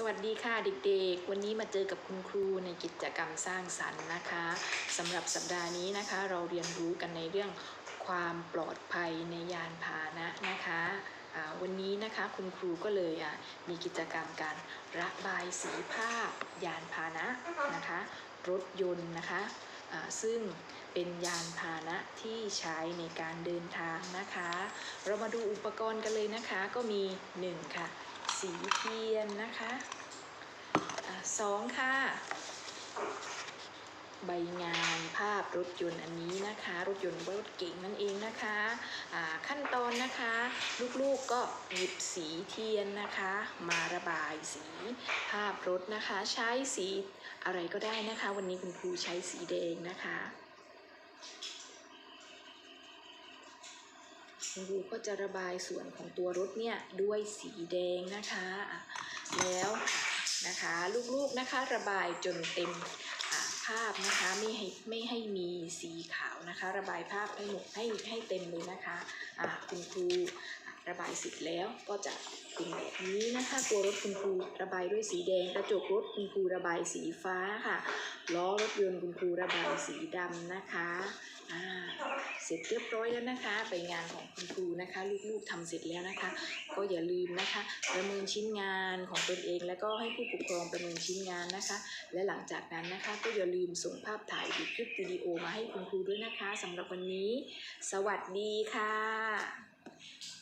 สวัสดีค่ะเด็กๆ วันนี้มาเจอกับคุณครูในกิจกรรมสร้างสรรค์นะคะสำหรับสัปดาห์นี้นะคะ เราเรียนรู้กันในเรื่องความปลอดภัยในยานพาหนะนะคะวันนี้นะคะคุณครูก็เลยอะมีกิจกรรมการระบายสีภาพยานพาหนะนะคะ รถยนต์นะคะซึ่งเป็นยานพาหนะที่ใช้ในการเดินทางนะคะ เรามาดูอุปกรณ์กันเลยนะคะก็มีหนึ่งค่ะ สีเทียนนะคะอ่าสองค่ะ ใบงานภาพรถยนต์อันนี้นะคะ รถยนต์รถเก๋งนั่นเองนะคะขั้นตอนนะคะ ลูกๆก็หยิบสีเทียนนะคะ มาระบายสีภาพรถนะคะ ใช้สีอะไรก็ได้นะคะ วันนี้คุณครูใช้สีแดงนะคะ คุณครูก็จะระบายส่วนของตัวรถเนี่ยด้วยสีแดงนะคะ แล้วนะคะลูกๆนะคะระบายจนเต็มภาพนะคะไม่ให้ไม่ให้มีสีขาวนะคะ ระบายภาพให้หมดให้ให้เต็มเลยนะคะะคุณครูระบายเสร็จแล้วก็จะเป็นแบบนี้นะคะตัวรถคุณครูระบายด้วยสีแดง กระจกรถคุณครูระบายสีฟ้าค่ะล้อรถยนต์คุณครูระบายสีดำนะคะ เสร็จเรียบร้อยแล้วนะคะ ไปงานของคุณครูนะคะ ลูกๆทำเสร็จแล้วนะคะ ก็อย่าลืมนะคะ ประเมินชิ้นงานของตนเอง แล้วก็ให้ผู้ปกครองประเมินชิ้นงานนะคะ และหลังจากนั้นนะคะก็อย่าลืมส่งภาพถ่ายหรือคลิปวิดีโอมาให้คุณครูด้วยนะคะสำหรับวันนี้ สวัสดีค่ะ